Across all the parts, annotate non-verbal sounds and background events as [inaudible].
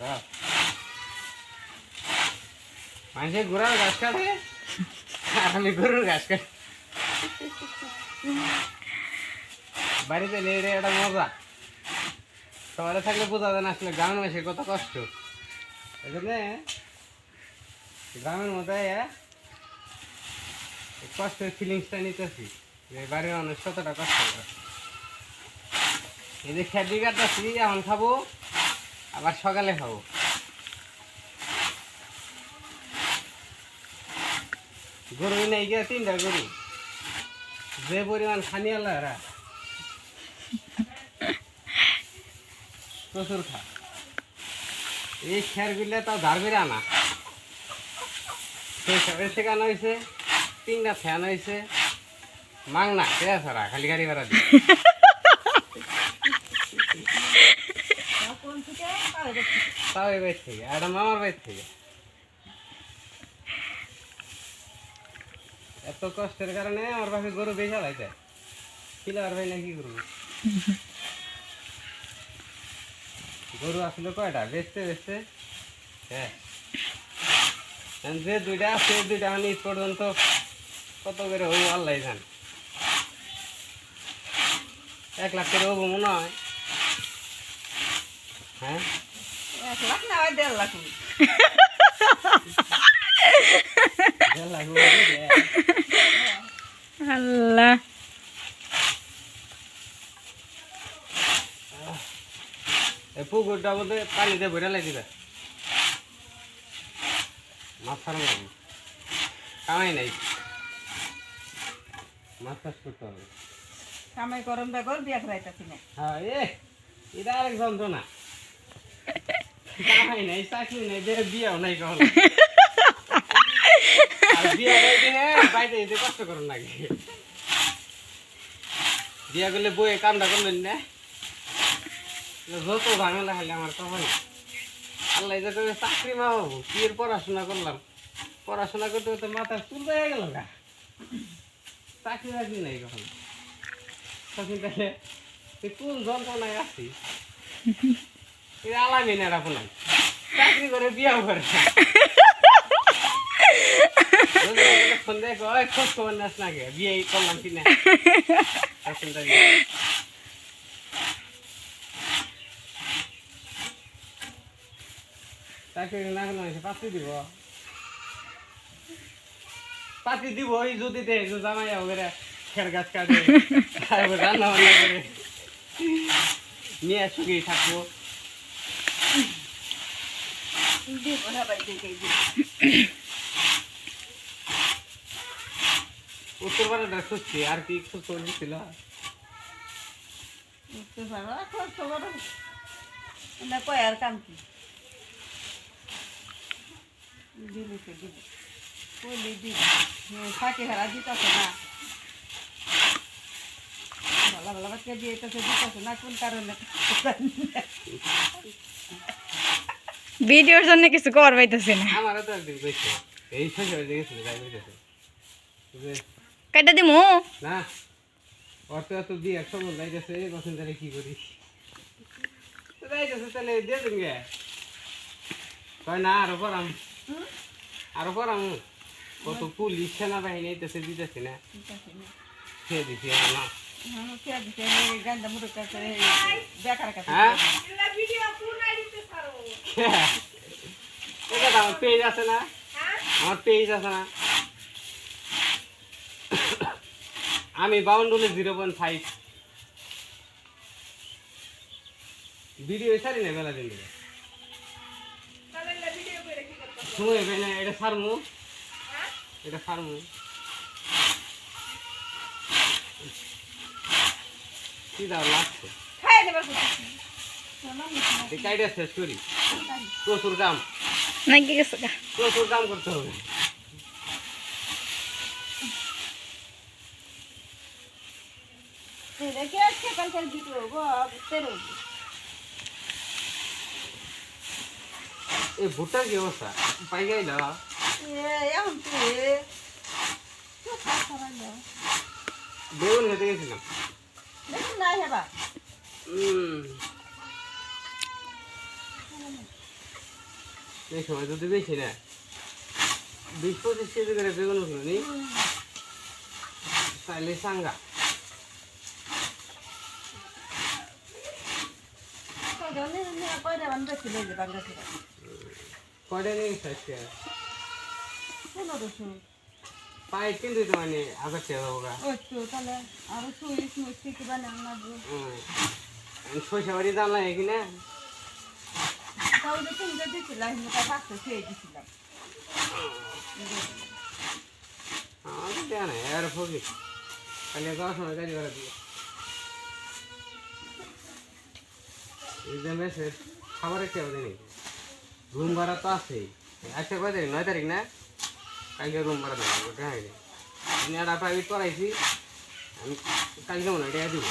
হ্যাঁ। মানুষের ঘোড়ার ঘাস কাটে আমি গরুর ঘাস কাটি। বাড়িতে রে, এটা মজা। শহরে থাকলে বোঝা যায় না আসলে গ্রামের মানুষের কত কষ্ট। এই জন্য গ্রামের মধ্যে কষ্টের ফিলিংসটা নিতেছি, যে বাড়ির মানুষ কতটা কষ্ট করে। এই যে খেদি কাটতেছি, এখন খাব। আবার সকালে খাব। গরু নেই গিয়ে তিনটা গরু। যে পরিমাণ খানি আল্লাহ এরা। প্রচুর খা। এই খেরগুলো তাও ধার করে আনা। সেই সবের শেখানো হয়েছে, তিনটা ফ্যান হয়েছে। মাং না কে ছাড়া খালি গাড়ি ভাড়া দিয়ে [laughs] কোন থেকে পাবে দেখছি তাও এই বাইর থেকে একটা মামার বাইর থেকে। এত কষ্টের কারণে আমার পাশে গরু বেশা লাইতে কিলার ভাই না কি করব গরু? আসলে কয়টা? বেচতে বেচতে? হ্যাঁ। যে দুইটা আছে দুইটা মানে পর্যন্ত কত করে হব আল্লাহ জান। এক লাখ করে হব মনে হয়। হ্যাঁ? এক লাখ না হয় দেড় লাখ? আল্লাহ পুকুরটা বলতে পানিতে ভরে লাই দিবে মাছ ছাড়া কামাই নাই। মাছ চাষ করতে হবে। কামাই করম বেগর বিয়া করাইতাছি না। হ্যাঁ এ এটা আরেক যন্ত্রণা কামাই নাই চাকরি নাই বের বিয়াও নাই কখনো আর বিয়া [laughs] যেতে করলে বইয়ে কামটা করলেন না? যত ঝামেলা খালি আমার তখন। আল্লাহ যে তুমি চাকরি মা হব কি পড়াশোনা করলাম? পড়াশোনা করতে করতে মাথা চুল হয়ে গেল গা। চাকরি বাকরি নাই কখন? তখন তাহলে কোন যন্ত্রণায় আছিস? [laughs] তুই আলামি না আপনার চাকরি করে বিয়াও করে। ফোন দেখো খোঁজ খবর নাস না গে, বিয়ে করলাম কি না চাকরি না মানুষে দিব। যদি খের গাছ কাটে। নিয়ে থাকব। দিব না বাড়ি থেকে দিব উত্তর পাড়াটা খুঁজছি আর কি খুঁজ করে দিছিল বুঝতে পারো খোঁজ খবর না কয় আর কাম কি দিলি তো দিব কইলি দিব ফাঁকি হারা দিতেছে না ভালো ভালো বাচ্চা দিয়ে দিতেছে দিতেছে না কোন কারণে ভিডিওর জন্য কিছু কর পাইতেছে না। এই কাটা দিমু? না অর্থ এত দিয়ে একশো বল যাইতেছে বসেন তাহলে কি করি? তো যাইতেছে তাহলে দিয়ে দিন গে কয় না আরও পড়াম। আরও পড়াম। কত পুলিশ সেনাবাহিনী আইতেছে দিতেছে না। খেয়ে দিছি না। হ্যাঁ, এই বেকার কাছে। হ্যাঁ? এটা তো আমার পেজ আছে না? আমার পেজ আছে না? আমি বাউন্ডুলে জিরো পয়েন্ট ফাইভ ভিডিও সারি না বেলা দিন সময় না এটা সারমু। এটা সারমু। কি দাও লাগছে কাইটা শেষ করি। প্রচুর কাম না কি গেছে গা? প্রচুর কাম করতে হবে দেখে আজকে কালকে ভিডিও গো তেরো এই ভুট্টার কি অবস্থা পাই গাইলা এখন তুই বেগুন খেতে গেছিলাম দেখুন না হেবা উম, এই সময় যদি বেশি না। বিশ পঁচিশ কেজি করে বেগুন উঠল নি? তাহলে সাঙ্গা। কয়টা নিয়ে আজকে? পায়ে কিন্তু তো মানে তো কিছু বানান লাগবে সরিষা বাড়ি দাম লাগে কিনা তাহলে তুমি যে দিছিলাম মোটা খেয়ে দিছিলাম আমাদের আর দিয়ে মেসের খাবারের কেউ দেয়নি রুম ভাড়া তো আছেই। আজকে কয় তারিখ? নয় তারিখ না? কালকে রুম ভাড়া দেবো, ওটা হয়নি। আমি একটা প্রাইভেট করাইছি আমি কালকে মনে হয় টাকা দিব।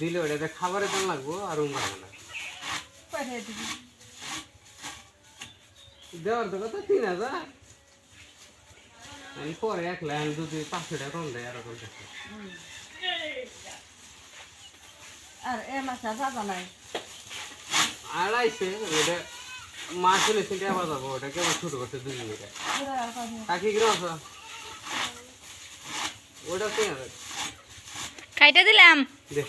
দিলে ওটাতে খাবারের দাম লাগবো আর রুম ভাড়া না। পাঠিয়ে দিবি। দেওয়ার তো কথা তিন হাজার। আমি পরে এক লাইন যদি পাঁচশো টাকা কম দেয় আরও কম আর এ মাসা যাবা নাই? আড়াইশে ওটা মা চলে চিন্তা আবার যাব ওটা কেবল ছোট করছে দুই মিনিটে ওরা আর কাকি কিরম আছে ওটা তিন হাজার। কাইটা দিলাম। দেখ